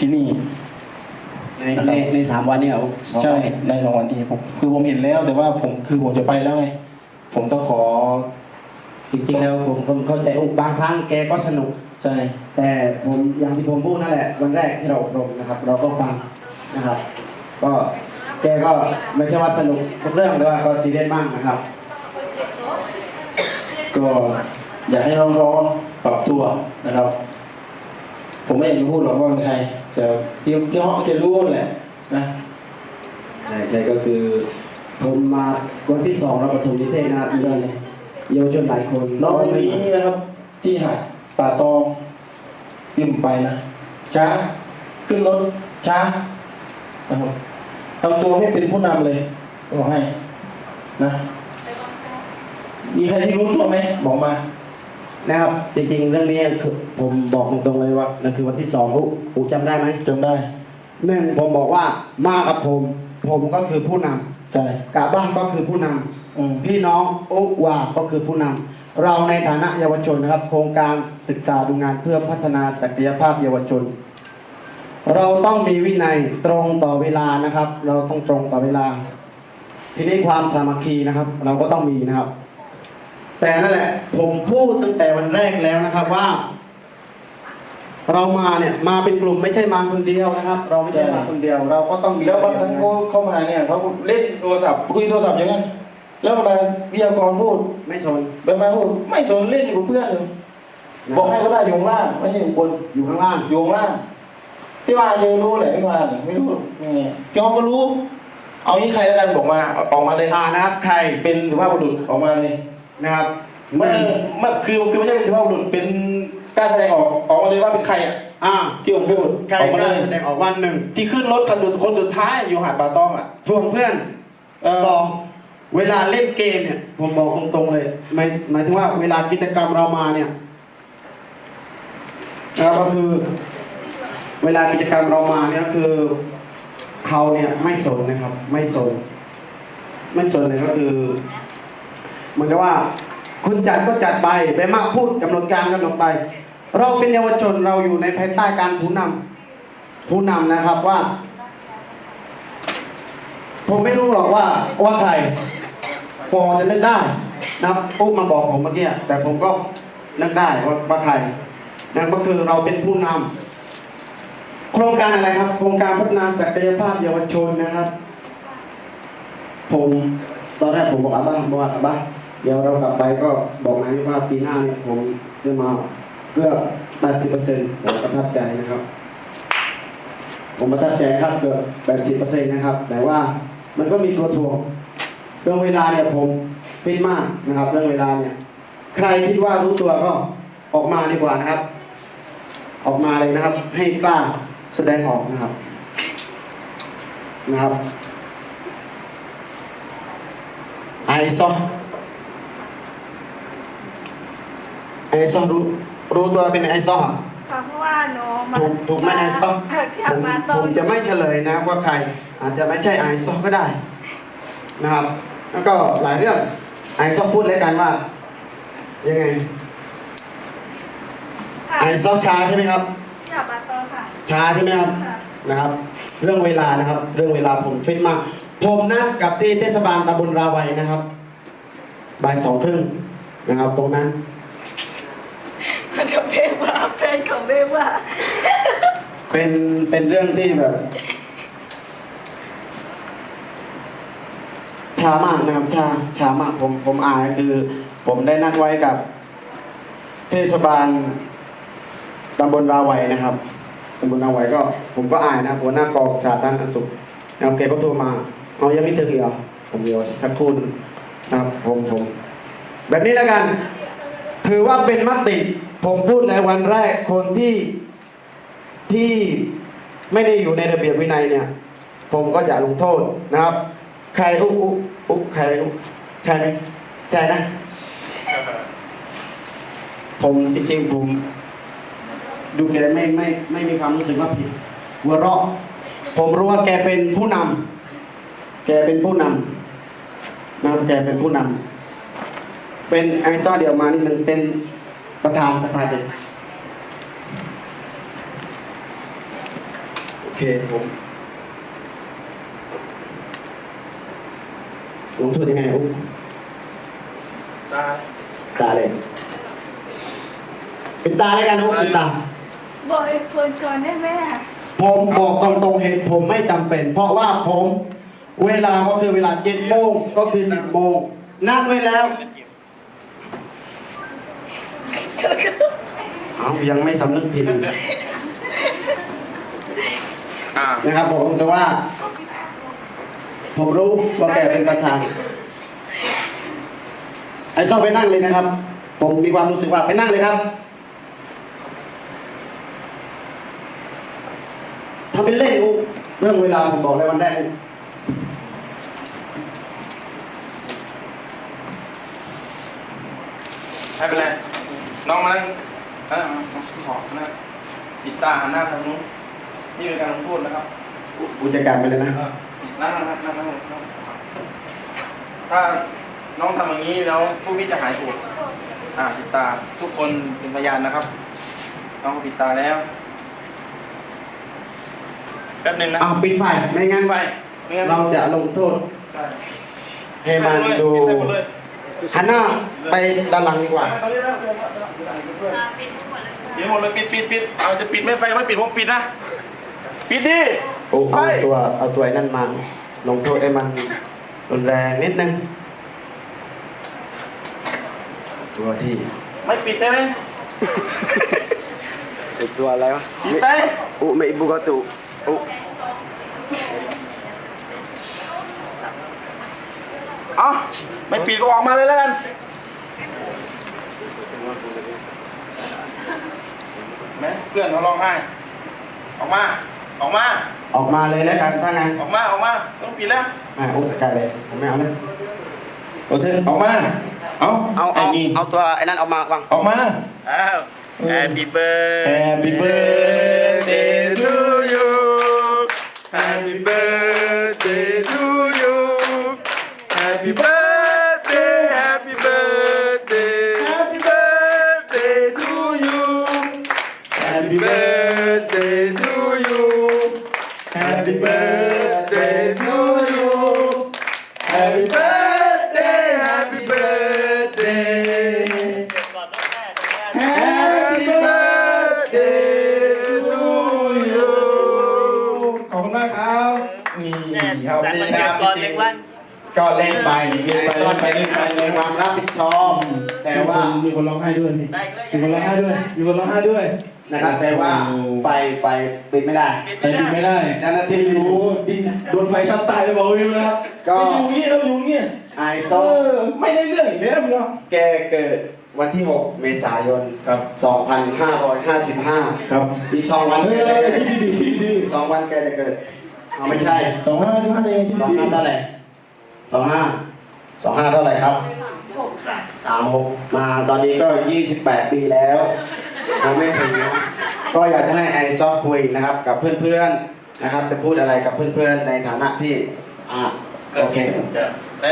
ที่นี่ ในในในสามวันนี้เอาสองใช่วันในสองวันที่ผมคือผมเห็นแล้ว แต่ว่าผมคือผมจะไปแล้วไงผมต้องขอจริงๆแล้วผมผมเข้าใจอุบางครั้งแกก็สนุก ใช่แต่ผมอย่างที่ผมพูดนั่นแหละ วันแรกที่เราอบรมนะครับ เราก็ฟังนะครับ ก็แกก็ไม่ใช่ว่าสนุกทุกเรื่องแต่ว่าก็ซีเรียสบ้างนะครับ ก็อยากให้น้องๆปรับตัวนะครับ ผมไม่อยากจะพูดหรอกว่าเป็นใคร แต่เดี๋ยวเดี๋ยวเขาจะรู้แหละนะใช่ใช่ก็คือผมมาวันที่สองเราประถมนิเทศนะครับมีเยาวชนหลายคนน้องคนนี้นะครับ ที่หาดป่าตองยิ่มไปนะช้าขึ้นรถช้านะครับทำตัวไม่เป็นผู้นำเลยบอกให้นะ มีใครที่รู้ตัวไหมบอกมา นะครับจริงๆ เรื่องนี้คือผมบอกตรงๆเลยว่านั่นคือวันที่สองอุอุจำได้ไหมจำได้หนึ่งผมบอกว่ามากับผม ผมก็คือผู้นำใช่กาบ้านก็คือผู้นำอืมพี่น้องโอ๊วาก็คือผู้นำเราในฐานะเยาวชนนะครับ โครงการศึกษาดูงานเพื่อพัฒนาศักยภาพเยาวชน เราต้องมีวินัยตรงต่อเวลานะครับ เราต้องตรงต่อเวลา ทีนี้ความสามัคคีนะครับ เราก็ต้องมีนะครับ แต่นั่นแหละ ผมพูดตั้งแต่วันแรกแล้วนะครับว่า เรามาเนี่ยมาเป็นกลุ่มไม่ใช่มาคนเดียวนะครับ เราไม่ใช่มาคนเดียว เราก็ต้องมีแล้วบางครั้งเขาเข้ามาเนี่ยเขาเล่นโทรศัพท์คุยโทรศัพท์อย่างนั้นแล้วเวลาวิทยากรพูดไม่สนไปมาพูดไม่สนเล่นอยู่กับเพื่อนเลยบอกให้เขาได้อยู่ข้างล่างไม่ใช่อยู่บนอยู่ข้างล่างอยู่ข้างล่างพี่ว่าเยรู้แหละพี่ว่าเนี่ยไม่รู้ยังไงพี่เขาก็รู้ เอางี้ใครแล้วกันบอกมาเอาออกมาเลยอ่านะครับ ใครเป็นสุภาพบุรุษออกมาเลย นะครับไม่ไม่คือคือไม่ใช่เป็นสุภาพบุรุษเป็นกล้ารแสดงออกออกมาเลยว่าเป็นใครอะอ่าที่ผมพูดใครออกก็มาเลได้ยแสดงออกวันหนึ่งที่ขึ้นรถคันสุดคนสุดท้ายอยู่หาดป่าตองอะ ทวงเพื่อนเออ สองเวลาเล่นเกมเนี่ย ผมบอกตรงๆเลยหมายหมายถึงว่าเวลากิจกรรมเรามาเนี่ย นะครับก็คือ เวลากิจกรรมเรามาเนี่ยก็คือเขาเนี่ยไม่สนนะครับ ไม่สน ไม่สนเลยก็คือ เหมือนกับว่าคุณจัดก็จัดไปไปมากพูดกำหนดการกำหนดไป เราเป็นเยาวชนเราอยู่ในภายใต้การผู้นำผู้นำนะครับว่า ผมไม่รู้หรอกว่าว่าใครพอจะนึกได้นะครับปุ๊บมาบอกผมเมื่อกี้แต่ผมก็นึกได้ว่าว่าใครนั่นก็คือเราเป็นผู้นำโครงการอะไรครับ โครงการพัฒนาศักยภาพเยาวชนนะครับ ผมตอนแรกผมบอกอาบ้างบอกอาบ้า เดี๋ยวเรากลับไปก็บอกนายว่าปีหน้าเนี่ยผมจะมาเพื่อ 80%ผมประทับใจนะครับ ผมประทับใจครับเกือบ80%นะครับ แต่ว่ามันก็มีตัวถ่วงเรื่องเวลาเนี่ยผมฟินมากนะครับ เรื่องเวลาเนี่ย ใครคิดว่ารู้ตัวก็ออกมาดีกว่านะครับ ออกมาเลยนะครับ ให้กล้าแสดงออกนะครับ นะครับไอซอ ไอซอรู้รู้ตัวเป็นไอซอค่ะเพราะว่าน้องมาถูกถูกไหมไอซอที่ผมมาตผรงมจะไม่เฉลยนะว่าใคร อาจจะไม่ใช่ไอซอก็ได้ นะครับ แล้วก็หลายเรื่องไอซอพูดเลยกันว่า ยังไงค่ะไอซอช้าใช่ไหมครับที่มาตรงค่ะช้าใช่ไหมครับค่ะนะครับ เรื่องเวลานะครับ เรื่องเวลาผมฟิตมากผมนัดกับที่เทศบาลตำบลราวัยนะครับบ่ายสองครึ่งนะครับ ตรงนั้นมันจะเพลงว่า เลงของเพลงว่า เป็นเป็นเรื่องที่แบบช้ามากนะครับช้าช้ามากผมผมอายคือ ผมได้นัดไว้กับ เทศบาลตำบลราวัยนะครับตำบลราวัยก็ ผมก็อายนะหัวหน้ากองสาธารณสุขนะครับแกก็โทรมาเอายังไม่ถึงอีกเหรอผมเดี๋ยวสักครู่นะครับผมผม แบบนี้แล้วกัน ถือว่าเป็นมติ ผมพูดแล้ววันแรกคนที่ที่ไม่ได้อยู่ในระเบียบวินัยเนี่ย ผมก็จะลงโทษนะครับ ใครอุ๊อุ๊อุ๊ใครอุ๊ใช่ไหมใช่นะ ผมจริงๆผม ดูแกไม่ไม่ไม่มีความรู้สึกว่าผิดหัวเราะ ผมรู้ว่าแกเป็นผู้นำแกเป็นผู้นำนะครับแกเป็นผู้นำเป็นไอซ่าเดียวมานี่มันเป็น ประธานสภาเด็กเคผมลงโทษยังไงอุ๊บตาตาเลยเป็นตาแล้วกันอุ๊บเป็นตาบอกเหตุผลก่อนได้ไหมอะผมบอกตรงๆเหตุผมไม่จำเป็น เพราะว่าผม เวลาก็คือเวลาเจ็ดโมงก็คือสิบโมงนัดไว้แล้ว เอายังไม่สำนึกผิดอ่านะครับผมแต่ว่า ผมรู้ว่าแกเป็นประธาน ไอ้ชอบไปนั่งเลยนะครับ ผมมีความรู้สึกว่าไปนั่งเลยครับทำเป็นเล่นอูเรื่องเวลาผมบอกเลยวันแรกอูไม่เป็นไร น้องมานั่งเออขอนะปิดตาหันหน้าทางนู้นนี่เป็นการลงโทษนะครับกูจัดการไปเลยนะเออนั่งนะครับนั่งนั่งนั่งถ้าน้องทำอย่างนี้แล้วผู้พี่จะหายโกรธอ่าปิดตาทุกคนเป็นพยานนะครับ น้องปิดตาแล้วแป๊บหนึงนะอ้าวปิดไฟไม่งั้นไฟไม่งั้นเราจะลงโทษใช่ให้มันดู ปิไฟหมดเลย หันหน้าไปด้านหลังดีกว่าตอนนี้นะเปิดหมดเลยปิดปิดปิดเอาจะปิดไม่ไฟไม่ปิดผมปิดนะปิดดิโอ้ไฟเอาตัวเอาตัวไอ้นั่นมาลงโทษให้มันรุนแรงนิดนึงตัวที่ไม่ปิดใช่ไหมไอตัวอะไรวะปิดไปอุไม่บุกตุอุ เอาไม่ปิดก็ออกมาเลยแล้วกัน แม่เพื่อนเขาร้องไห้ ออกมา ออกมา ออกมาเลยแล้วกันถ้างั้นออกมา ออกมา ต้องปิดแล้วอ่าอุจัดการเลยผมไม่เอาเลยโอเคออกมา เอาเอาไอ้เอานี่เอาตัวไอ้นั่นเอามาวางออกมาอ้าว Happy birthday Happy birthday Happy birthday to you Happy birthday to you Happy birthday Happy birthday Happy birthday to you ขอบคุณมากครับนี่ครับจัดนี่วันนะเกิดก่อนหนึ่งวัน ก็เล่นไปเล่นไปไอ้ต้นไปนี่ไปในความรับผิดชอบแต่ว่ามีคนร้องไห้ด้วยพี่ได้เลยมีคนร้องไห้ด้วยมีคนร้องไห้ด้วย นะครับแต่ว่าไฟไฟปิดไม่ได้ แต่ปิดไม่ได้เจ้าหน้าที่ที่รู้รู้ดินโดนไฟช็อตตายเลยบอกวิวนะครับก็ก็อยู่งี้เราอยู่งี้ไอเอโซ่อไม่ได้เรื่องอีกแล้วพี่เนาะแกเกิดวันที่ 6 เมษายน ครับ 2555 ครับอีกสองวันเฮ้แกยจะเกิดดีดีดีสองวันแกจะเกิดเอาไม่ใช่สองห้าที่ห้าเองที่สองดีห้าเท่าไหร่สองห้าสองห้าเท่าไหร่ครับหกค่ะสามหกมาตอนนี้ก็ 28 ปีแล้ว ยังไม่ถึงนะก็อยากจะให้ไอซอฟคุยนะครับ กับเพื่อนๆนะครับ จะพูดอะไรกับเพื่อนๆในฐานะที่อ่าโอเค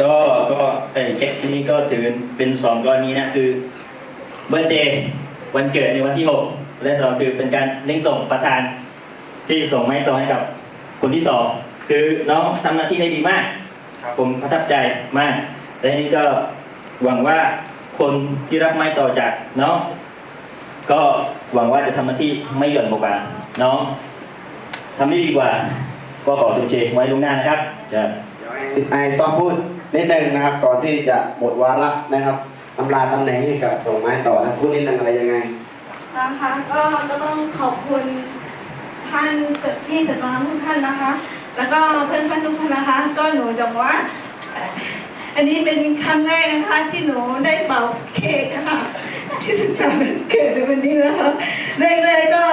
ก็ก็ไอ้เค้กที่นี้ก็ถือเป็นสองกรณีนะคือเบ r ร์ d เดย์วันเกิดในวันที่6และสองคือเป็นการเลี้ยงส่งประธานที่ส่งไม้ต่อให้กับคนที่สองคือน้องทำหน้าที่ได้ดีมากผมประทับใจมาก และนี่ก็หวังว่าคนที่รับไม้ต่อจากน้อง ก็หวังว่าจะทำหน้าที่ไม่หย่อนกว่าน้องทำได้ดีกว่าก็ขอจุเชไว้ล่วงหน้านะครับจะเดี๋ยวไอซอฟพูดนิดนึงนะครับ ก่อนที่จะหมดวาระนะครับอำลาตำแหน่งให้กับส่งไม้ต่อนะพูดนิดนึงอะไรยังไงนะคะก็ก็ต้องขอบคุณท่านสุดพี่สุดน้องทุกท่านนะคะ แล้วก็เพื่อนเพื่อนๆทุกท่านนะคะ ก็หนูจะบอกว่าเอ่ออันนี้เป็นครั้งแรกนะคะที่หนูได้เป่าเค้กนะคะ ที่สุดท้ายมันเกิดในวันนี้นะคะแรกๆก็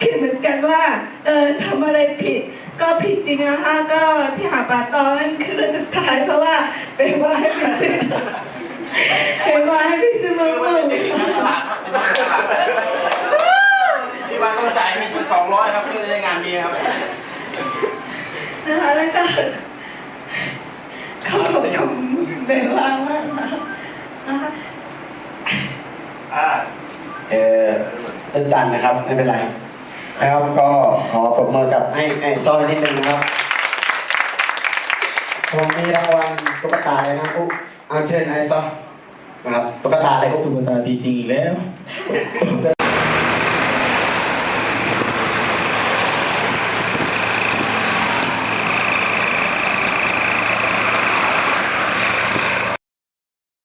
คิดเหมือนกันว่าเออทำอะไรผิด ก็ผิดจริงนะคะก็ที่หาป่าตองนั่นคือเรื่องสุดท้ายเพราะว่าเป็นว่าให้พี่ซื้อเป็นว่าให้พี่ซื้อมาเมื่อที่บ้านต้องจ่ายมีสองร้อยครับเพื่อจะได้งานดีครับนะคะแล้วก็ขอบคุณเบลล่ามากนะคะ เออตื้นตันนะครับไม่เป็นไรนะครับก็ขอปรบมือกับไอ้ไอ้ซอยนิดนึงนะครับผมมีรางวัลตุ๊กตาเลยนะอุ๊อาเชิญไอ้ซอยนะครับตุ๊กตาอะไรอุ๊ตุ๊กตาตีซิงอีกแล้ว